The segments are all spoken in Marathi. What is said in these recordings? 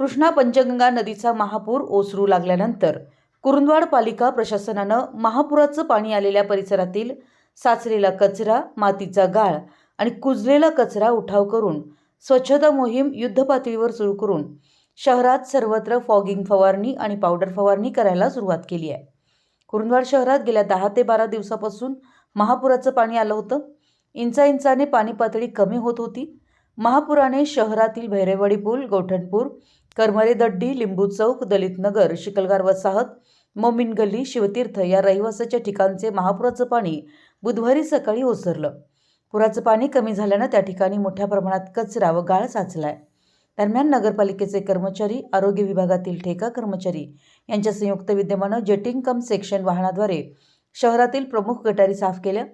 कृष्णा पंचगंगा नदीचा महापूर ओसरू लागल्यानंतर कुरुंदवाड पालिका प्रशासनानं महापुराचं पाणी आलेल्या परिसरातील साचलेला कचरा मातीचा गाळ आणि कुजलेला कचरा उठाव करून स्वच्छता मोहीम युद्धपातळीवर सुरू करून शहरात सर्वत्र फॉगिंग फवारणी आणि पावडर फवारणी करायला सुरुवात केली आहे. कुरुंदवाड शहरात गेल्या दहा ते बारा दिवसापासून महापुराचं पाणी आलं होतं. इंचा इंचाने पाणी पातळी कमी होत होती. महापुराने शहरातील भैरेवाडी पूल गोठणपूर करमरे दड्डी लिंबू चौक दलित नगर शिकलगार वसाहत मोमीन गल्ली शिवतीर्थ या रहिवासाच्या ठिकाणचे महापुराचं पाणी बुधवारी सकाळी ओसरलं. पुराचं पाणी कमी झाल्यानं त्या ठिकाणी मोठ्या प्रमाणात कचरा व गाळ साचलाय. दरम्यान नगरपालिकेचे कर्मचारी आरोग्य विभागातील ठेका कर्मचारी यांच्या संयुक्त विद्यमानं जेटिंग कम सेक्शन वाहनाद्वारे शहरातील प्रमुख गटारी साफ केल्या.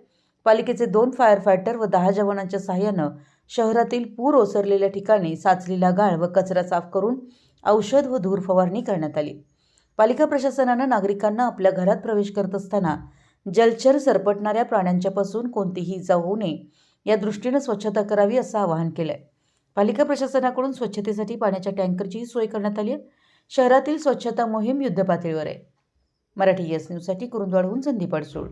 पालिकेचे दोन फायर फायटर व दहा जवानांच्या सहाय्यानं शहरातील पूर ओसरलेल्या ठिकाणी साचलेला गाळ व कचरा साफ करून औषध व धूर फवारणी करण्यात आली. पालिका प्रशासनानं नागरिकांना आपल्या घरात प्रवेश करत असताना जलचर सरपटणाऱ्या प्राण्यांच्यापासून कोणतीही इजा होऊ नये या दृष्टीनं स्वच्छता करावी असं आवाहन केलं आहे पालिका प्रशासनाकडून स्वच्छतेसाठी पाण्याच्या टँकरचीही सोय करण्यात आली आहे. शहरातील स्वच्छता मोहीम युद्धपातळीवर आहे. मराठी येस न्यूजसाठी कुरुंदवाडहून संदीप अडसूळ.